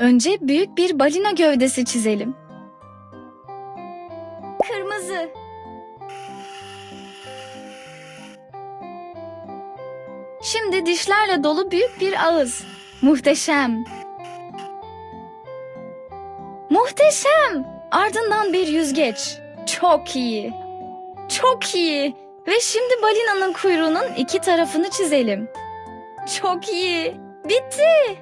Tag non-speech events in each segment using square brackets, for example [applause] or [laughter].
Önce büyük bir balina gövdesi çizelim. Kırmızı. Şimdi dişlerle dolu büyük bir ağız. Muhteşem. Muhteşem. Ardından bir yüzgeç. Çok iyi. Çok iyi. Ve şimdi balinanın kuyruğunun iki tarafını çizelim. Çok iyi. Bitti.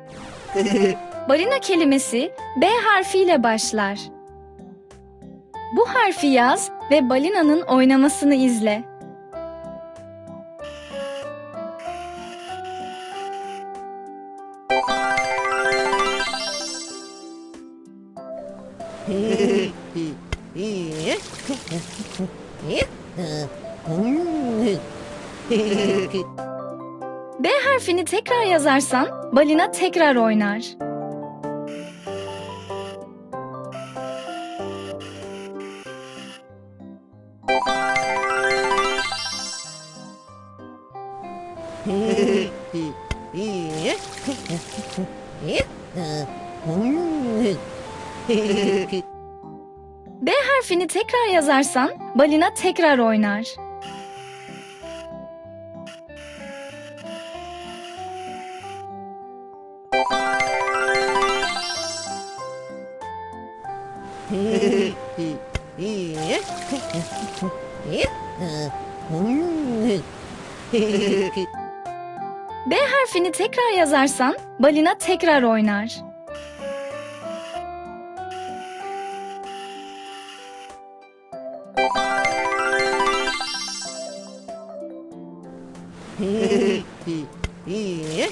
[laughs] Balina kelimesi B harfiyle başlar. Bu harfi yaz ve balinanın oynamasını izle. [laughs] B harfini tekrar yazarsan balina tekrar oynar. B harfini tekrar yazarsan balina tekrar oynar. [laughs] B harfini tekrar yazarsan balina tekrar oynar. [laughs]